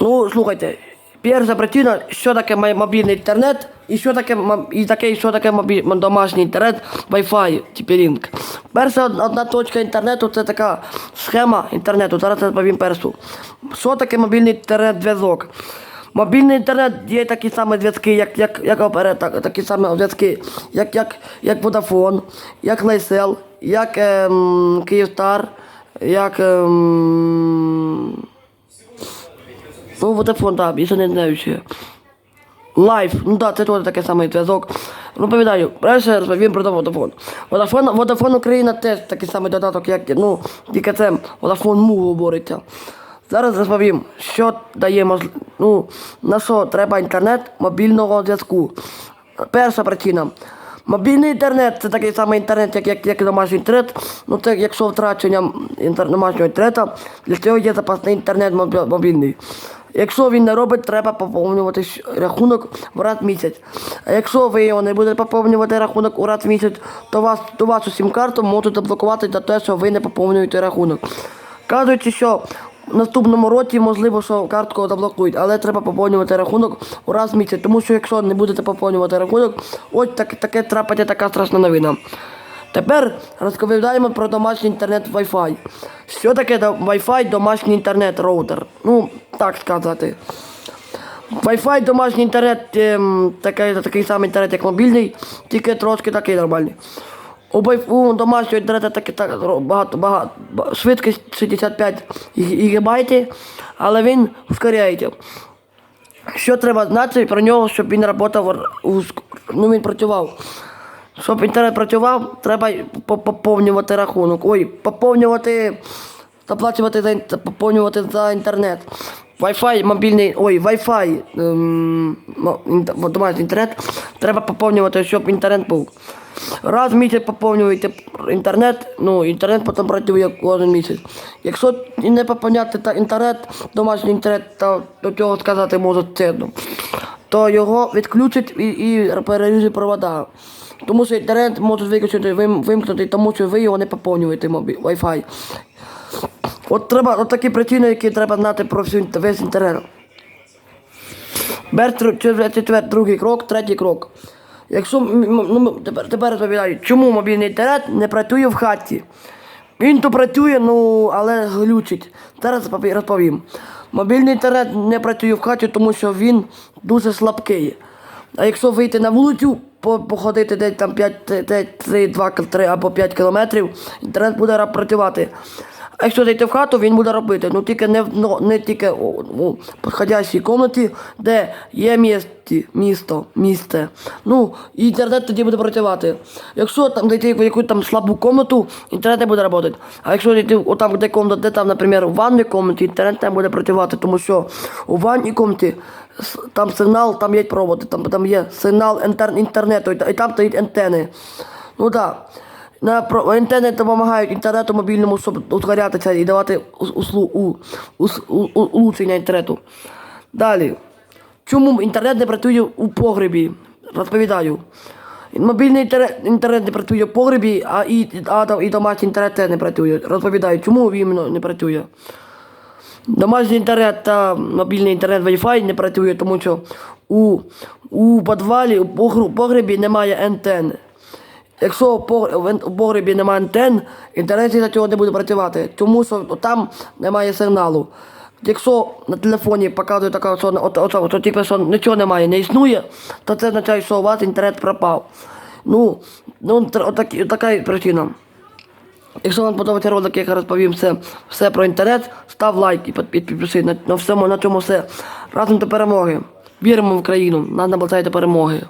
Ну, слухайте, перша причина, що таке мобільний інтернет, і що таке і таке, що таке мобіль, домашній інтернет, Wi-Fi, тіпірінг. Перша одна точка інтернету це така схема інтернету. Зараз я розповім першу. Що таке мобільний інтернет-зв'язок? Мобільний інтернет є такі самі зв'язки, як, як, як оператор, такі самі зв'язки, як, як, як Vodafone, як Лайсел, як ем, Київстар, як. Ем, Ну, Vodafone, так, більше не знаю ще. Лайф, ну так, це теж такий самий зв'язок. Ну, пам'ятаю, перше розповім про Vodafone. Vodafone, Vodafone Україна теж такий самий додаток, як, ну, тільки це Vodafone Move говориться. Зараз розповім, що дає можл... ну, на що треба інтернет мобільного зв'язку. Перша причина. Мобільний інтернет це такий самий інтернет, як, як, як домашній інтернет. Ну це якщо втрачення інтер... домашнього інтернету, для цього є запасний інтернет мобільний. Якщо він не робить, треба поповнювати рахунок в раз місяць. А якщо ви його не будете поповнювати рахунок у раз місяць, то вас то вашу сім-карту можуть заблокувати за те, що ви не поповнюєте рахунок. Кажуть, що в наступному році можливо, що картку заблокують, але треба поповнювати рахунок у раз в місяць, тому що якщо не будете поповнювати рахунок, ось так, таке трапиться така страшна новина. Тепер розповідаємо про домашній інтернет Wi-Fi. Що таке Wi-Fi домашній інтернет роутер? Ну, так сказати. Wi-Fi домашній інтернет ем, такий, такий самий інтернет, як мобільний, тільки трошки такий нормальний. У, домашнього інтернету таки так багато, багато, швидкість 65 гі- гігабайтів, але він ускоряється. Що треба знати про нього, щоб він працював, ну він працював. Щоб інтернет працював, треба поповнювати рахунок. Ой, поповнювати, заплачувати за поповнювати за інтернет. Wi-Fi мобільний, ой, Wi-Fi, ем, мо- домашній інтернет, треба поповнювати, щоб інтернет був. Раз в місяць поповнюєте інтернет, ну інтернет потім працює кожен місяць. Якщо не поповняти та інтернет, домашній інтернет, то до цього сказати можуть цінно, то його відключать і, і переріжуть провода. Тому що інтернет можуть виключити, вим- вимкнути, тому що ви його не поповнюєте Wi-Fi. От треба от такі причини, які треба знати про всю весь інтернет. Четвер, другий крок, третій крок. Якщо ну, тепер, тепер розповідаю, чому мобільний інтернет не працює в хаті? Він то працює, ну але глючить. Зараз розповім. Мобільний інтернет не працює в хаті, тому що він дуже слабкий. А якщо вийти на вулицю, походити десь там 5, 3, 2, 3 або 5 кілометрів, інтернет буде працювати. А якщо зайти в хату, він буде робити. Ну тільки не, в- ну, не тільки у, підходящій кімнаті, де є місті, місто, місце. Ну, і інтернет тоді буде працювати. Якщо там зайти в якусь там слабу кімнату, інтернет не буде працювати. А якщо зайти в- отам, де кімната, де там, наприклад, у ванній кімнаті, інтернет не буде працювати, тому що у ванній кімнаті там сигнал, там є проводи, там, там є сигнал інтернету, і там стоять антени. Ну так. На про антени допомагають інтернету мобільному, щоб ускорятися і давати ус- услу, у, ус- у, у, улучшення інтернету. Далі. Чому інтернет не працює у погребі? Розповідаю. Мобільний інтернет, інтернет не працює в погребі, а і, а, і домашній інтернет не працює. Розповідаю, чому він не працює. Домашній інтернет та мобільний інтернет Wi-Fi не працює, тому що у, у підвалі, у погребі немає антенни. Якщо в погребі немає антенн, інтернет за цього не буде працювати, тому що там немає сигналу. Якщо на телефоні показує така, що, от, от, от, тільки що нічого немає, не існує, то це означає, що у вас інтернет пропав. Ну, ну отакі- така причина. Якщо вам подобається ролик, як я розповім все, все про інтернет, став лайк і під- під- підпишись на, на, всьому, на цьому все. Разом до перемоги. Віримо в Україну, нас наближає перемоги.